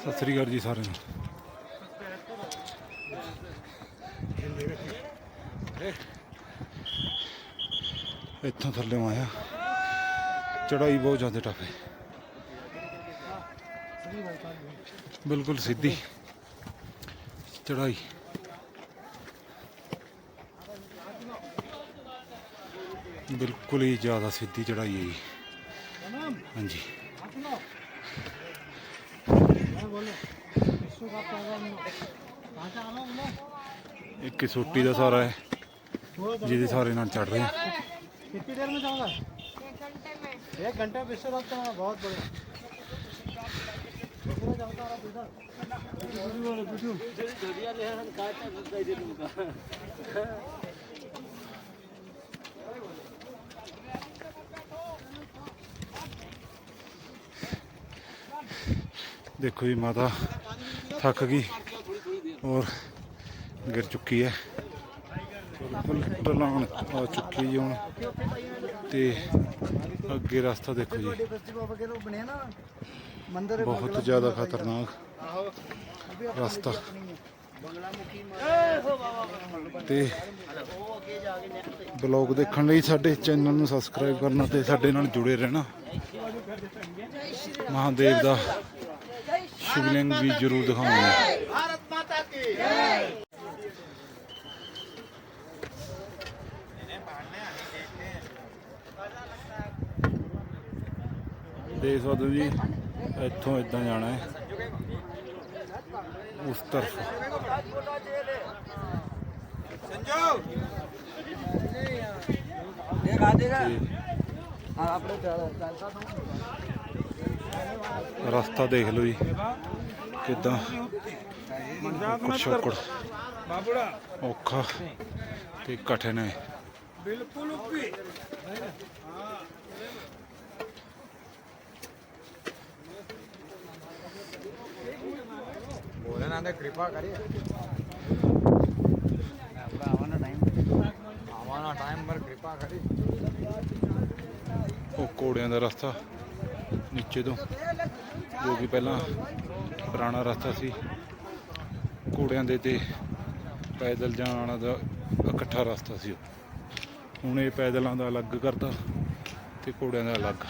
ਸਤਿ ਸ੍ਰੀ ਅਕਾਲ ਜੀ ਸਾਰਿਆਂ ਨੂੰ। ਇੱਥੋਂ ਥੱਲੇ ਆਇਆ। ਚੜਾਈ ਬਹੁਤ ਜ਼ਿਆਦਾ ਟਫ ਹੈ। ਬਿਲਕੁਲ ਸਿੱਧੀ। ਚੜਾਈ। ਬਿਲਕੁਲ ਹੀ ਜ਼ਿਆਦਾ ਸਿੱਧੀ ਚੜਾਈ ਹੈ ਜੀ। ਹਾਂਜੀ। ਇੱਕ ਸੋਟੀ ਦਾ ਸਾਰਾ ਹੈ ਜਿਹਦੇ ਸਾਰੇ ਨਾਲ ਚੜ ਰਹੇ ਹਾਂ कितनी देर में जाऊंगा एक घंटे में इससे रखता हूँ बहुत बढ़िया ਦੇਖੋ ਜੀ, ਮਾਤਾ ਥੱਕ ਗਈ ਔਰ ਗਿਰ ਚੁੱਕੀ ਹੈ। ਢਲਾਣ ਆ ਚੁੱਕੀ ਜੀ ਹੁਣ। ਤੇ ਅੱਗੇ ਰਸਤਾ ਦੇਖੋ ਜੀ। ਬਹੁਤ ਜ਼ਿਆਦਾ ਖਤਰਨਾਕ ਰਸਤਾ। ਤੇ ਬਲੌਗ ਦੇਖਣ ਲਈ ਸਾਡੇ ਚੈਨਲ ਨੂੰ ਸਬਸਕ੍ਰਾਈਬ ਕਰਨਾ ਤੇ ਸਾਡੇ ਨਾਲ ਜੁੜੇ ਰਹਿਣਾ। ਮਹਾਦੇਵ ਦਾ ਸ਼ਿਵਲਿੰਗ ਵੀ ਜ਼ਰੂਰ ਦਿਖਾਵਾਂਗੇ ਦੇਖ ਸਕਦੇ ਹੋ ਜੀ। ਇੱਥੋਂ ਇਦਾਂ ਜਾਣਾ ਹੈ। ਉਸ ਤਰਫ। ਤੇ ਰਸਤਾ ਦੇਖ ਲਓ ਜੀ ਕਿਦਾਂ ਕੁਛੋਕੜ ਔਖਾ ਤੇ ਕਠਿਨ ਹੈ ભોલેનાથે કૃપા કરી આવવાના ટાઈમ આવવાના ટાઈમ પર કૃપા કરી ਉਹ ਘੋੜਿਆਂ ਦਾ ਰਸਤਾ ਨੀਚੇ ਤੋਂ, ਜੋ ਕਿ ਪਹਿਲਾਂ ਪੁਰਾਣਾ ਰਸਤਾ ਸੀ ਘੋੜਿਆਂ ਦੇ ਤੇ ਪੈਦਲ ਜਾਣ ਦਾ ਇਕੱਠਾ ਰਸਤਾ ਸੀ ਉਹ। ਹੁਣ ਇਹ ਪੈਦਲਾਂ ਦਾ ਅਲੱਗ ਕਰਤਾ ਤੇ ਘੋੜਿਆਂ ਦਾ ਅਲੱਗ